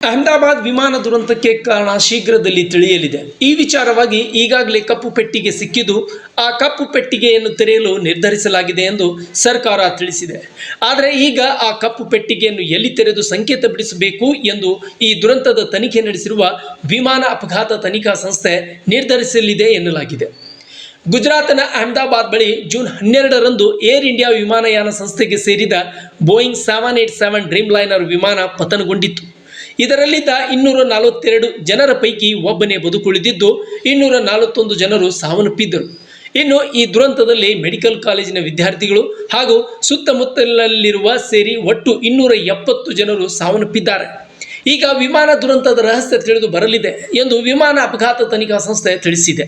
ಅಹಮದಾಬಾದ್ ವಿಮಾನ ದುರಂತಕ್ಕೆ ಕಾರಣ ಶೀಘ್ರದಲ್ಲಿ ತಿಳಿಯಲಿದೆ. ಈ ವಿಚಾರವಾಗಿ ಈಗಾಗಲೇ ಕಪ್ಪು ಪೆಟ್ಟಿಗೆ ಸಿಕ್ಕಿದ್ದು ಆ ಕಪ್ಪು ಪೆಟ್ಟಿಗೆಯನ್ನು ತೆರೆಯಲು ನಿರ್ಧರಿಸಲಾಗಿದೆ ಎಂದು ಸರ್ಕಾರ ತಿಳಿಸಿದೆ. ಆದರೆ ಈಗ ಆ ಕಪ್ಪು ಪೆಟ್ಟಿಗೆಯನ್ನು ಎಲ್ಲಿ ತೆರೆದು ಸಂಕೇತ ಬಿಡಿಸಬೇಕು ಎಂದು ಈ ದುರಂತದ ತನಿಖೆ ನಡೆಸಿರುವ ವಿಮಾನ ಅಪಘಾತ ತನಿಖಾ ಸಂಸ್ಥೆ ನಿರ್ಧರಿಸಲಿದೆ ಎನ್ನಲಾಗಿದೆ. ಗುಜರಾತ್ನ ಅಹಮದಾಬಾದ್ ಬಳಿ ಜೂನ್ ಹನ್ನೆರಡರಂದು ಏರ್ ಇಂಡಿಯಾ ವಿಮಾನಯಾನ ಸಂಸ್ಥೆಗೆ ಸೇರಿದ Boeing seven eight seven Dreamliner ವಿಮಾನ ಪತನಗೊಂಡಿತ್ತು. ಇದರಲ್ಲಿದ್ದ ಇನ್ನೂರ ನಲವತ್ತೆರಡು ಜನರ ಪೈಕಿ ಒಬ್ಬನೇ ಬದುಕುಳಿದಿದ್ದು, ಇನ್ನೂರ ನಲವತ್ತೊಂದು ಜನರು ಸಾವನ್ನಪ್ಪಿದ್ದರು. ಇನ್ನು ಈ ದುರಂತದಲ್ಲಿ ಮೆಡಿಕಲ್ ಕಾಲೇಜಿನ ವಿದ್ಯಾರ್ಥಿಗಳು ಹಾಗೂ ಸುತ್ತಮುತ್ತಲಲ್ಲಿರುವ ಸೇರಿ ಒಟ್ಟು ಇನ್ನೂರ ಎಪ್ಪತ್ತು ಜನರು ಸಾವನ್ನಪ್ಪಿದ್ದಾರೆ. ಈಗ ವಿಮಾನ ದುರಂತದ ರಹಸ್ಯ ತಿಳಿದು ಬರಲಿದೆ ಎಂದು ವಿಮಾನ ಅಪಘಾತ ತನಿಖಾ ಸಂಸ್ಥೆ ತಿಳಿಸಿದೆ.